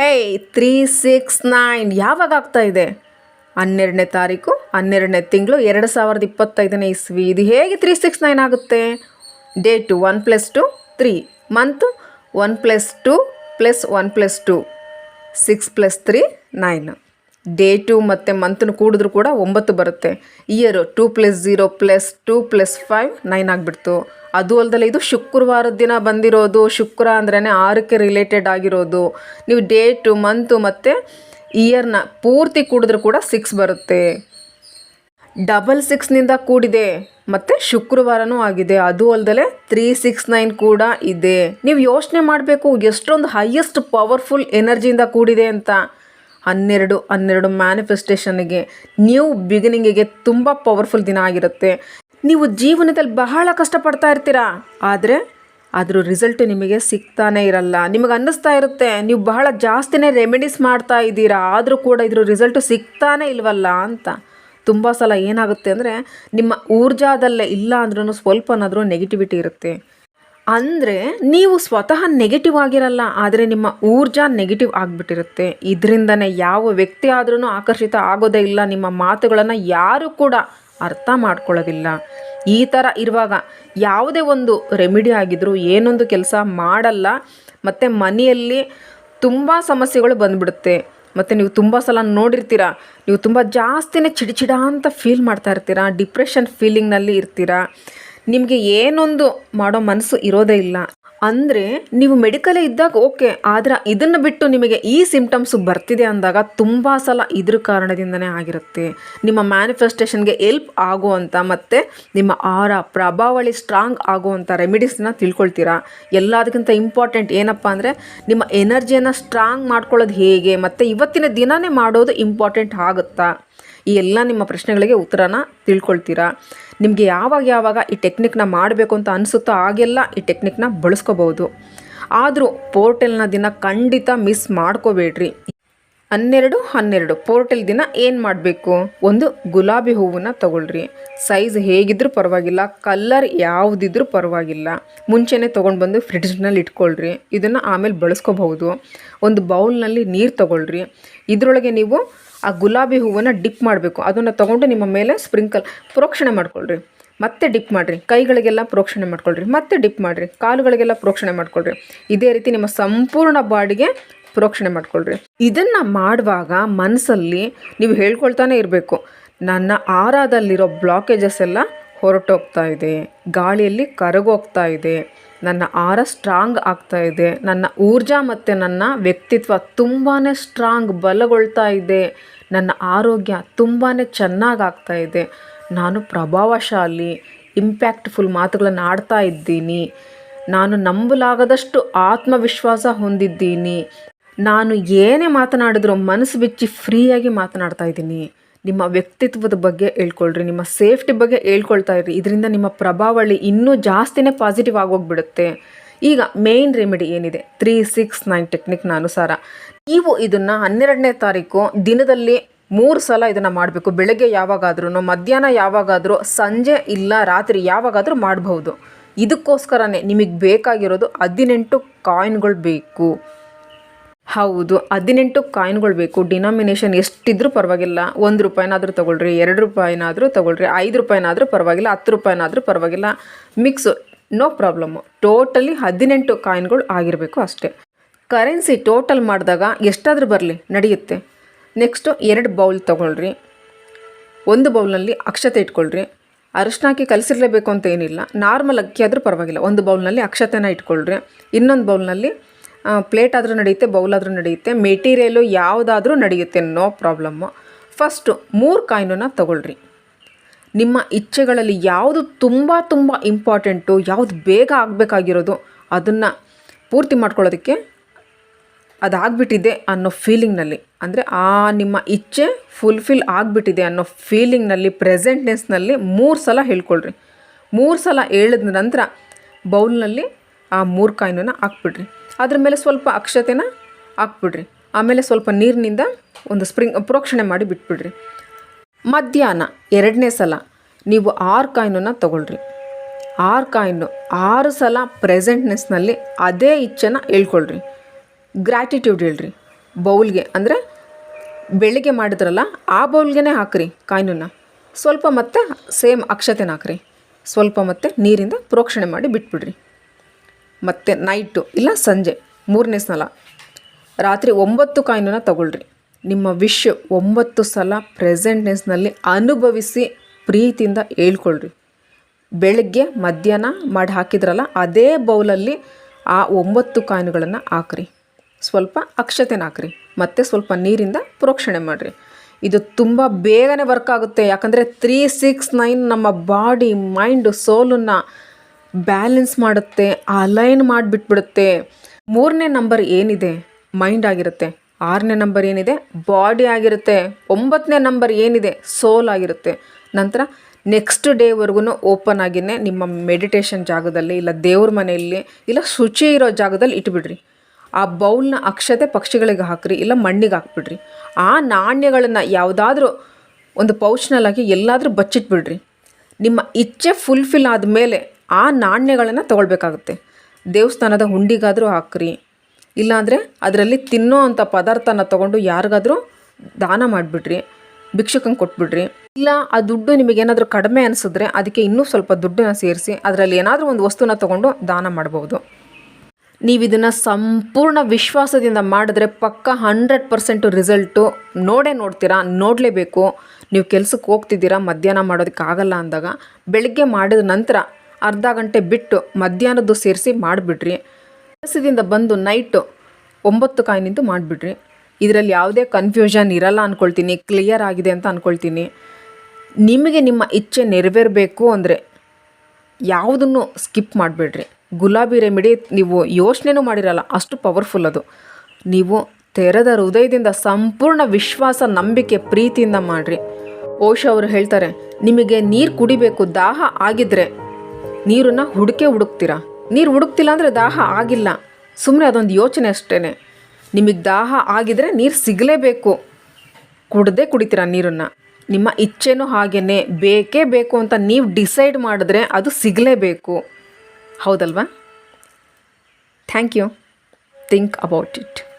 ಹೇ three six nine ಯಾವಾಗ ಆಗ್ತಾ ಇದೆ? ಹನ್ನೆರಡನೇ ತಾರೀಕು, ಹನ್ನೆರಡನೇ ತಿಂಗಳು, ಎರಡು ಸಾವಿರದ ಇಪ್ಪತ್ತೈದನೇ ಇಸ್ವಿ. ಇದು ಹೇಗೆ ತ್ರೀ ಸಿಕ್ಸ್ ನೈನ್ ಆಗುತ್ತೆ? Date one plus two three month one plus two plus one plus two six plus three nine date ಮತ್ತು ಮಂತನ್ನು ಕೂಡಿದ್ರು ಕೂಡ ಒಂಬತ್ತು ಬರುತ್ತೆ. Year two plus zero plus two plus five nine ಆಗಿಬಿಡ್ತು. ಅದು ಅಲ್ಲದಲ್ಲ ಇದು ಶುಕ್ರವಾರದ ದಿನ ಬಂದಿರೋದು. ಶುಕ್ರ ಅಂದ್ರೇ ಆರಕ್ಕೆ ರಿಲೇಟೆಡ್ ಆಗಿರೋದು. ನೀವು ಡೇಟು ಮಂತು ಮತ್ತು ಇಯರ್ನ ಪೂರ್ತಿ ಕೂಡಿದ್ರು ಕೂಡ ಸಿಕ್ಸ್ ಬರುತ್ತೆ. ಡಬಲ್ ಸಿಕ್ಸ್ನಿಂದ ಕೂಡಿದೆ. ಮತ್ತು ಶುಕ್ರವಾರನೂ ಆಗಿದೆ. ಅದು ಅಲ್ಲದೆ ತ್ರೀ ಸಿಕ್ಸ್ ನೈನ್ ಕೂಡ ಇದೆ. ನೀವು ಯೋಚನೆ ಮಾಡಬೇಕು ಎಷ್ಟೊಂದು ಹೈಯೆಸ್ಟ್ ಪವರ್ಫುಲ್ ಎನರ್ಜಿಯಿಂದ ಕೂಡಿದೆ ಅಂತ. ಹನ್ನೆರಡು ಹನ್ನೆರಡು ಮ್ಯಾನಿಫೆಸ್ಟೇಷನ್ಗೆ ನ್ಯೂ ಬಿಗಿನಿಂಗಿಗೆ ತುಂಬ ಪವರ್ಫುಲ್ ದಿನ ಆಗಿರುತ್ತೆ. ನೀವು ಜೀವನದಲ್ಲಿ ಬಹಳ ಕಷ್ಟಪಡ್ತಾ ಇರ್ತೀರಾ? ಆದರೆ ಅದ್ರ ರಿಸಲ್ಟ್ ನಿಮಗೆ ಸಿಗ್ತಾನೆ ಇರಲ್ಲ. ನಿಮಗೆ ಅನ್ನಿಸ್ತಾ ಇರುತ್ತೆ, ನೀವು ಬಹಳ ಜಾಸ್ತಿನೇ ರೆಮಿಡೀಸ್ ಮಾಡ್ತಾ ಇದ್ದೀರಾ, ಆದರೂ ಕೂಡ ಇದ್ರ ರಿಸಲ್ಟು ಸಿಗ್ತಾನೆ ಇಲ್ವಲ್ಲ ಅಂತ. ತುಂಬ ಸಲ ಏನಾಗುತ್ತೆ ಅಂದರೆ ನಿಮ್ಮ ಊರ್ಜಾದಲ್ಲೇ ಇಲ್ಲ ಅಂದ್ರೂ ಸ್ವಲ್ಪನಾದರೂ ನೆಗೆಟಿವಿಟಿ ಇರುತ್ತೆ. ಅಂದರೆ ನೀವು ಸ್ವತಃ ನೆಗೆಟಿವ್ ಆಗಿರಲ್ಲ, ಆದರೆ ನಿಮ್ಮ ಊರ್ಜಾ ನೆಗೆಟಿವ್ ಆಗಿಬಿಟ್ಟಿರುತ್ತೆ. ಇದರಿಂದನೇ ಯಾವ ವ್ಯಕ್ತಿ ಆದ್ರೂ ಆಕರ್ಷಿತ ಆಗೋದೇ ಇಲ್ಲ, ನಿಮ್ಮ ಮಾತುಗಳನ್ನು ಯಾರು ಕೂಡ ಅರ್ಥ ಮಾಡ್ಕೊಳ್ಳೋದಿಲ್ಲ. ಈ ಥರ ಇರುವಾಗ ಯಾವುದೇ ಒಂದು ರೆಮಿಡಿ ಆಗಿದ್ದರೂ ಏನೊಂದು ಕೆಲಸ ಮಾಡಲ್ಲ, ಮತ್ತು ಮನೆಯಲ್ಲಿ ತುಂಬ ಸಮಸ್ಯೆಗಳು ಬಂದ್ಬಿಡುತ್ತೆ. ಮತ್ತು ನೀವು ತುಂಬ ಸಲ ನೋಡಿರ್ತೀರ, ನೀವು ತುಂಬ ಜಾಸ್ತಿನೇ ಚಿಡಚಿಡ ಅಂತ ಫೀಲ್ ಮಾಡ್ತಾ ಇರ್ತೀರ ಡಿಪ್ರೆಷನ್ ಫೀಲಿಂಗ್ನಲ್ಲಿ ಇರ್ತೀರಾ. ನಿಮಗೆ ಏನೊಂದು ಮಾಡೋ ಮನಸ್ಸು ಇರೋದೇ ಇಲ್ಲ. ಅಂದರೆ ನೀವು ಮೆಡಿಕಲೇ ಇದ್ದಾಗ ಓಕೆ ಆದರೆ ಇದನ್ನು ಬಿಟ್ಟು ನಿಮಗೆ ಈ ಸಿಂಪ್ಟಮ್ಸು ಬರ್ತಿದೆ ಅಂದಾಗ ತುಂಬ ಸಲ ಇದ್ರ ಕಾರಣದಿಂದನೇ ಆಗಿರುತ್ತೆ. ನಿಮ್ಮ ಮ್ಯಾನಿಫೆಸ್ಟೇಷನ್ಗೆ ಎಲ್ಪ್ ಆಗುವಂಥ ಮತ್ತು ನಿಮ್ಮ ಆಹಾರ ಪ್ರಭಾವಳಿ ಸ್ಟ್ರಾಂಗ್ ಆಗುವಂಥ ರೆಮಿಡೀಸ್ನ ತಿಳ್ಕೊಳ್ತೀರಾ? ಎಲ್ಲದಕ್ಕಿಂತ ಇಂಪಾರ್ಟೆಂಟ್ ಏನಪ್ಪ ಅಂದರೆ ನಿಮ್ಮ ಎನರ್ಜಿಯನ್ನು ಸ್ಟ್ರಾಂಗ್ ಮಾಡ್ಕೊಳ್ಳೋದು ಹೇಗೆ, ಮತ್ತು ಇವತ್ತಿನ ದಿನನೇ ಮಾಡೋದು ಇಂಪಾರ್ಟೆಂಟ್ ಆಗುತ್ತಾ? ಈ ಎಲ್ಲ ನಿಮ್ಮ ಪ್ರಶ್ನೆಗಳಿಗೆ ಉತ್ತರನ ತಿಳ್ಕೊಳ್ತೀರಾ? ನಿಮಗೆ ಯಾವಾಗ ಯಾವಾಗ ಈ ಟೆಕ್ನಿಕ್ನ ಮಾಡಬೇಕು ಅಂತ ಅನಿಸುತ್ತೋ ಆಗೆಲ್ಲ ಈ ಟೆಕ್ನಿಕ್ನ ಬಳಸ್ಕೋಬೋದು. ಆದರೂ ಪೋರ್ಟಲ್ನ ದಿನ ಖಂಡಿತ ಮಿಸ್ ಮಾಡ್ಕೋಬೇಡ್ರಿ. ಹನ್ನೆರಡು ಹನ್ನೆರಡು ಪೋರ್ಟಲ್ ದಿನ ಏನು ಮಾಡಬೇಕು? ಒಂದು ಗುಲಾಬಿ ಹೂವನ್ನು ತಗೊಳ್ರಿ. ಸೈಜ್ ಹೇಗಿದ್ದರೂ ಪರವಾಗಿಲ್ಲ ಕಲ್ಲರ್ ಯಾವುದಿದ್ರೂ ಪರವಾಗಿಲ್ಲ. ಮುಂಚೆನೆ ತೊಗೊಂಡು ಬಂದು ಫ್ರಿಡ್ಜ್ನಲ್ಲಿ ಇಟ್ಕೊಳ್ರಿ. ಇದನ್ನು ಆಮೇಲೆ ಬಳಸ್ಕೋಬಹುದು. ಒಂದು ಬೌಲ್ನಲ್ಲಿ ನೀರು ತಗೊಳ್ರಿ. ಇದರೊಳಗೆ ನೀವು ಆ ಗುಲಾಬಿ ಹೂವನ್ನು ಡಿಪ್ ಮಾಡಬೇಕು. ಅದನ್ನು ತೊಗೊಂಡು ನಿಮ್ಮ ಮೇಲೆ ಸ್ಪ್ರಿಂಕಲ್ ಪ್ರೋಕ್ಷಣೆ ಮಾಡ್ಕೊಳ್ರಿ. ಮತ್ತೆ ಡಿಪ್ ಮಾಡಿರಿ. ಕೈಗಳಿಗೆಲ್ಲ ಪ್ರೋಕ್ಷಣೆ ಮಾಡ್ಕೊಳ್ರಿ. ಮತ್ತೆ ಡಿಪ್ ಮಾಡಿರಿ. ಕಾಲುಗಳಿಗೆಲ್ಲ ಪ್ರೋಕ್ಷಣೆ ಮಾಡ್ಕೊಳ್ರಿ. ಇದೇ ರೀತಿ ನಿಮ್ಮ ಸಂಪೂರ್ಣ ಬಾಡಿಗೆ ಪ್ರೋಕ್ಷಣೆ ಮಾಡ್ಕೊಳ್ರಿ. ಇದನ್ನು ಮಾಡುವಾಗ ಮನಸ್ಸಲ್ಲಿ ನೀವು ಹೇಳ್ಕೊಳ್ತಾನೆ ಇರಬೇಕು. ನನ್ನ ಆರಾದಲ್ಲಿರೋ ಬ್ಲಾಕೇಜಸ್ ಎಲ್ಲ ಹೊರಟೋಗ್ತಾ ಇದೆ. ಗಾಳಿಯಲ್ಲಿ ಕರಗೋಗ್ತಾ ಇದೆ. ನನ್ನ ಆರ ಸ್ಟ್ರಾಂಗ್ ಆಗ್ತಾ ಇದೆ. ನನ್ನ ಊರ್ಜಾ ಮತ್ತು ನನ್ನ ವ್ಯಕ್ತಿತ್ವ ತುಂಬಾ ಸ್ಟ್ರಾಂಗ್ ಬಲಗೊಳ್ತಾ ಇದೆ. ನನ್ನ ಆರೋಗ್ಯ ತುಂಬಾ ಚೆನ್ನಾಗಿ ಆಗ್ತಾ ಇದೆ. ನಾನು ಪ್ರಭಾವಶಾಲಿ ಇಂಪ್ಯಾಕ್ಟ್ಫುಲ್ ಮಾತುಗಳನ್ನು ಆಡ್ತಾ ಇದ್ದೀನಿ. ನಾನು ನಂಬಲಾಗದಷ್ಟು ಆತ್ಮವಿಶ್ವಾಸ ಹೊಂದಿದ್ದೀನಿ. ನಾನು ಏನೇ ಮಾತನಾಡಿದ್ರು ಮನಸ್ಸು ಬಿಚ್ಚಿ ಫ್ರೀಯಾಗಿ ಮಾತನಾಡ್ತಾ ಇದ್ದೀನಿ. ನಿಮ್ಮ ವ್ಯಕ್ತಿತ್ವದ ಬಗ್ಗೆ ಹೇಳ್ಕೊಳ್ರಿ, ನಿಮ್ಮ ಸೇಫ್ಟಿ ಬಗ್ಗೆ ಹೇಳ್ಕೊಳ್ತಾ ಇರಿ. ಇದರಿಂದ ನಿಮ್ಮ ಪ್ರಭಾವಳಿ ಇನ್ನೂ ಜಾಸ್ತಿನೇ ಪಾಸಿಟಿವ್ ಆಗೋಗ್ಬಿಡುತ್ತೆ. ಈಗ ಮೇಯ್ನ್ ರೆಮಿಡಿ ಏನಿದೆ? ತ್ರೀ ಸಿಕ್ಸ್ ನೈನ್ ಟೆಕ್ನಿಕ್ನ ಅನುಸಾರ. ನೀವು ಇದನ್ನು ಹನ್ನೆರಡನೇ ತಾರೀಕು ದಿನದಲ್ಲಿ ಮೂರು ಸಲ ಇದನ್ನು ಮಾಡಬೇಕು. ಬೆಳಗ್ಗೆ ಯಾವಾಗಾದ್ರೂ ಮಧ್ಯಾಹ್ನ ಯಾವಾಗಾದರೂ, ಸಂಜೆ ಇಲ್ಲ ರಾತ್ರಿ ಯಾವಾಗಾದರೂ ಮಾಡಬಹುದು. ಇದಕ್ಕೋಸ್ಕರನೇ ನಿಮಗೆ ಬೇಕಾಗಿರೋದು ಹದಿನೆಂಟು ಕಾಯಿನ್ಗಳು ಬೇಕು. ಹೌದು, ಹದಿನೆಂಟು ಕಾಯಿನ್ಗಳು ಬೇಕು. ಡಿನಾಮಿನೇಷನ್ ಎಷ್ಟಿದ್ರೂ ಪರವಾಗಿಲ್ಲ. ಒಂದು ರೂಪಾಯಿನಾದರೂ ತೊಗೊಳ್ರಿ, ಎರಡು ರೂಪಾಯಿನಾದರೂ ತೊಗೊಳ್ರಿ, ಐದು ರೂಪಾಯಿನಾದರೂ ಪರವಾಗಿಲ್ಲ, ಹತ್ತು ರೂಪಾಯಿನಾದರೂ ಪರವಾಗಿಲ್ಲ. ಮಿಕ್ಸು ನೋ ಪ್ರಾಬ್ಲಮ್ಮು ಟೋಟಲಿ ಹದಿನೆಂಟು ಕಾಯಿನ್ಗಳು ಆಗಿರಬೇಕು ಅಷ್ಟೇ. ಕರೆನ್ಸಿ ಟೋಟಲ್ ಮಾಡಿದಾಗ ಎಷ್ಟಾದರೂ ಬರಲಿ, ನಡೆಯುತ್ತೆ. ನೆಕ್ಸ್ಟು ಎರಡು ಬೌಲ್ ತೊಗೊಳ್ರಿ. ಒಂದು ಬೌಲ್ನಲ್ಲಿ ಅಕ್ಷತೆ ಇಟ್ಕೊಳ್ರಿ. ಅರಿಶಿನ ಹಾಕಿ ಕಲಸಿರಲೇಬೇಕು ಅಂತ ಏನಿಲ್ಲ. ನಾರ್ಮಲ್ ಅಕ್ಕಿ ಆದರೂ ಪರವಾಗಿಲ್ಲ. ಒಂದು ಬೌಲ್ನಲ್ಲಿ ಅಕ್ಷತೆನ ಇಟ್ಕೊಳ್ರಿ. ಇನ್ನೊಂದು ಬೌಲ್ನಲ್ಲಿ ಪ್ಲೇಟ್ ಆದರೂ ನಡೆಯುತ್ತೆ ಬೌಲ್ ಆದರೂ ನಡೆಯುತ್ತೆ ಮೆಟೀರಿಯಲು ಯಾವುದಾದ್ರೂ ನಡೆಯುತ್ತೆ ನೋ ಪ್ರಾಬ್ಲಮ್ಮು ಫಸ್ಟು ಮೂರು ಕಾಯಿನನ್ನ ತಗೊಳ್ರಿ. ನಿಮ್ಮ ಇಚ್ಛೆಗಳಲ್ಲಿ ಯಾವುದು ತುಂಬ ತುಂಬ ಇಂಪಾರ್ಟೆಂಟು ಯಾವುದು ಬೇಗ ಆಗಬೇಕಾಗಿರೋದು, ಅದನ್ನು ಪೂರ್ತಿ ಮಾಡ್ಕೊಳ್ಳೋದಕ್ಕೆ ಅದಾಗ್ಬಿಟ್ಟಿದೆ ಅನ್ನೋ ಫೀಲಿಂಗ್ನಲ್ಲಿ ಅಂದರೆ ಆ ನಿಮ್ಮ ಇಚ್ಛೆ ಫುಲ್ಫಿಲ್ ಆಗಿಬಿಟ್ಟಿದೆ ಅನ್ನೋ ಫೀಲಿಂಗ್ನಲ್ಲಿ ಪ್ರೆಸೆಂಟ್ನೆಸ್ನಲ್ಲಿ ಮೂರು ಸಲ ಹೇಳ್ಕೊಳ್ರಿ. ಮೂರು ಸಲ ಹೇಳಿದ ನಂತರ ಬೌಲ್ನಲ್ಲಿ ಆ ಮೂರು ಕಾಯಿನನ್ನು ಹಾಕ್ಬಿಡ್ರಿ. ಅದ್ರ ಮೇಲೆ ಸ್ವಲ್ಪ ಅಕ್ಷತೆನ ಹಾಕ್ಬಿಡ್ರಿ. ಆಮೇಲೆ ಸ್ವಲ್ಪ ನೀರಿನಿಂದ ಒಂದು ಸ್ಪ್ರಿಂಗ್, ಪ್ರೋಕ್ಷಣೆ ಮಾಡಿ ಬಿಟ್ಬಿಡ್ರಿ. ಮಧ್ಯಾಹ್ನ ಎರಡನೇ ಸಲ ನೀವು ಆರು ಕಾಯಿನನ್ನು ತಗೊಳ್ರಿ. ಆರು ಕಾಯಿನು ಆರು ಸಲ ಪ್ರೆಸೆಂಟ್ನೆಸ್ನಲ್ಲಿ ಅದೇ ಇಚ್ಛೆನ ಹೇಳ್ಕೊಳ್ರಿ. ಗ್ರ್ಯಾಟಿಟ್ಯೂಡ್ ಹೇಳ್ರಿ. ಬೌಲ್ಗೆ ಅಂದರೆ ಬೆಳಿಗ್ಗೆ ಮಾಡಿದ್ರಲ್ಲ ಆ ಬೌಲ್ಗೆ ಹಾಕ್ರಿ ಕಾಯಿನನ್ನ. ಸ್ವಲ್ಪ ಮತ್ತೆ ಸೇಮ್ ಅಕ್ಷತೆನ ಹಾಕ್ರಿ. ಸ್ವಲ್ಪ ಮತ್ತೆ ನೀರಿಂದ ಪ್ರೋಕ್ಷಣೆ ಮಾಡಿ ಬಿಟ್ಬಿಡ್ರಿ. ಮತ್ತು ನೈಟು ಇಲ್ಲ ಸಂಜೆ, ಮೂರನೇ ಸಲ. ರಾತ್ರಿ ಒಂಬತ್ತು ಕಾಯಿನನ್ನ ತಗೊಳ್ರಿ. ನಿಮ್ಮ ವಿಶ್ ಒಂಬತ್ತು ಸಲ ಪ್ರೆಸೆಂಟ್ನೆಸ್ನಲ್ಲಿ ಅನುಭವಿಸಿ ಪ್ರೀತಿಯಿಂದ ಹೇಳ್ಕೊಳ್ರಿ. ಬೆಳಗ್ಗೆ ಮಧ್ಯಾಹ್ನ ಮಾಡಿ ಹಾಕಿದ್ರಲ್ಲ, ಅದೇ ಬೌಲಲ್ಲಿ ಆ ಒಂಬತ್ತು ಕಾಯಿನ್ಗಳನ್ನು ಹಾಕ್ರಿ. ಸ್ವಲ್ಪ ಅಕ್ಷತೆನ ಹಾಕ್ರಿ, ಮತ್ತು ಸ್ವಲ್ಪ ನೀರಿಂದ ಪ್ರೋಕ್ಷಣೆ ಮಾಡಿರಿ. ಇದು ತುಂಬ ಬೇಗನೆ ವರ್ಕ್ ಆಗುತ್ತೆ. ಯಾಕಂದರೆ ತ್ರೀ ಸಿಕ್ಸ್ ನೈನ್ ನಮ್ಮ ಬಾಡಿ ಮೈಂಡು ಸೋಲನ್ನು ಬ್ಯಾಲೆನ್ಸ್ ಮಾಡುತ್ತೆ, ಅಲೈನ್ ಮಾಡಿಬಿಟ್ಬಿಡುತ್ತೆ. ಮೂರನೇ ನಂಬರ್ ಏನಿದೆ? ಮೈಂಡ್ ಆಗಿರುತ್ತೆ. ಆರನೇ ನಂಬರ್ ಏನಿದೆ? ಬಾಡಿ ಆಗಿರುತ್ತೆ. ಒಂಬತ್ತನೇ ನಂಬರ್ ಏನಿದೆ? ಸೋಲ್ ಆಗಿರುತ್ತೆ. ನಂತರ ನೆಕ್ಸ್ಟ್ ಡೇವರೆಗೂ ಓಪನ್ ಆಗಿನೇ ನಿಮ್ಮ ಮೆಡಿಟೇಷನ್ ಜಾಗದಲ್ಲಿ ಇಲ್ಲ ದೇವ್ರ ಮನೆಯಲ್ಲಿ ಇಲ್ಲ ಶುಚಿ ಇರೋ ಜಾಗದಲ್ಲಿ ಇಟ್ಬಿಡ್ರಿ. ಆ ಬೌಲ್ನ ಅಕ್ಷತೆ ಪಕ್ಷಿಗಳಿಗೆ ಹಾಕ್ರಿ, ಇಲ್ಲ ಮಣ್ಣಿಗೆ ಹಾಕ್ಬಿಡ್ರಿ. ಆ ನಾಣ್ಯಗಳನ್ನು ಯಾವುದಾದ್ರೂ ಒಂದು ಪೌಚ್ನಲ್ಲಾಗಿ ಎಲ್ಲಾದರೂ ಬಚ್ಚಿಟ್ಬಿಡ್ರಿ. ನಿಮ್ಮ ಇಚ್ಛೆ ಫುಲ್ಫಿಲ್ ಆದಮೇಲೆ ಆ ನಾಣ್ಯಗಳನ್ನು ತಗೊಳ್ಬೇಕಾಗುತ್ತೆ. ದೇವಸ್ಥಾನದ ಹುಂಡಿಗಾದರೂ ಹಾಕ್ರಿ. ಇಲ್ಲಾಂದರೆ ಅದರಲ್ಲಿ ತಿನ್ನೋ ಅಂಥ ಪದಾರ್ಥನ ತೊಗೊಂಡು ಯಾರಿಗಾದರೂ ದಾನ ಮಾಡಿಬಿಡ್ರಿ. ಭಿಕ್ಷಕಂಗೆ ಕೊಟ್ಬಿಡ್ರಿ. ಇಲ್ಲ, ಆ ದುಡ್ಡು ನಿಮಗೇನಾದರೂ ಕಡಿಮೆ ಅನಿಸಿದ್ರೆ ಅದಕ್ಕೆ ಇನ್ನೂ ಸ್ವಲ್ಪ ದುಡ್ಡನ್ನ ಸೇರಿಸಿ ಅದರಲ್ಲಿ ಏನಾದರೂ ಒಂದು ವಸ್ತುನ ತೊಗೊಂಡು ದಾನ ಮಾಡ್ಬೋದು. ನೀವು ಇದನ್ನು ಸಂಪೂರ್ಣ ವಿಶ್ವಾಸದಿಂದ ಮಾಡಿದ್ರೆ ಪಕ್ಕ ಹಂಡ್ರೆಡ್ ಪರ್ಸೆಂಟು ರಿಸಲ್ಟು ನೋಡೇ ನೋಡ್ತೀರಾ, ನೋಡಲೇಬೇಕು. ನೀವು ಕೆಲಸಕ್ಕೆ ಹೋಗ್ತಿದ್ದೀರಾ, ಮಧ್ಯಾಹ್ನ ಮಾಡೋದಕ್ಕಾಗಲ್ಲ ಅಂದಾಗ, ಬೆಳಗ್ಗೆ ಮಾಡಿದ ನಂತರ ಅರ್ಧ ಗಂಟೆ ಬಿಟ್ಟು ಮಧ್ಯಾಹ್ನದ್ದು ಸೇರಿಸಿ ಮಾಡಿಬಿಡ್ರಿ. ಕೆಲಸದಿಂದ ಬಂದು ನೈಟು ಒಂಬತ್ತು ಕಾಯಿನಿಂದು ಮಾಡಿಬಿಡ್ರಿ. ಇದರಲ್ಲಿ ಯಾವುದೇ ಕನ್ಫ್ಯೂಷನ್ ಇರಲ್ಲ ಅಂದ್ಕೊಳ್ತೀನಿ ಕ್ಲಿಯರ್ ಆಗಿದೆ ಅಂತ ಅಂದ್ಕೊಳ್ತೀನಿ ನಿಮಗೆ ನಿಮ್ಮ ಇಚ್ಛೆ ನೆರವೇರಬೇಕು ಅಂದರೆ ಯಾವುದನ್ನು ಸ್ಕಿಪ್ ಮಾಡಬೇಡ್ರಿ. ಗುಲಾಬಿ ರೆಮಿಡಿ ನೀವು ಯೋಚನೆನೂ ಮಾಡಿರಲ್ಲ, ಅಷ್ಟು ಪವರ್ಫುಲ್ ಅದು. ನೀವು ತೆರೆದ ಹೃದಯದಿಂದ ಸಂಪೂರ್ಣ ವಿಶ್ವಾಸ, ನಂಬಿಕೆ, ಪ್ರೀತಿಯಿಂದ ಮಾಡಿರಿ. ಓಶ್ ಅವರು ಹೇಳ್ತಾರೆ, ನಿಮಗೆ ನೀರು ಕುಡಿಬೇಕು, ದಾಹ ಆಗಿದ್ರೆ ನೀರನ್ನು ಹುಡುಕೆ ಹುಡುಕ್ತೀರಾ? ನೀರು ಹುಡುಕ್ತಿಲ್ಲ ಅಂದರೆ ದಾಹ ಆಗಿಲ್ಲ. ಸುಮ್ಮನೆ ಅದೊಂದು ಯೋಚನೆ ಅಷ್ಟೇ ನಿಮಗೆ ದಾಹ ಆಗಿದ್ರೆ ನೀರು ಸಿಗಲೇಬೇಕು. ಕುಡ್ದೇ ಕುಡಿತೀರಾ ನೀರನ್ನು? ನಿಮ್ಮ ಇಚ್ಛೆನೂ ಹಾಗೇ ಬೇಕೇ ಬೇಕು ಅಂತ ನೀವು ಡಿಸೈಡ್ ಮಾಡಿದ್ರೆ ಅದು ಸಿಗಲೇಬೇಕು. ಹೌದಲ್ವಾ? Thank you. Think about it.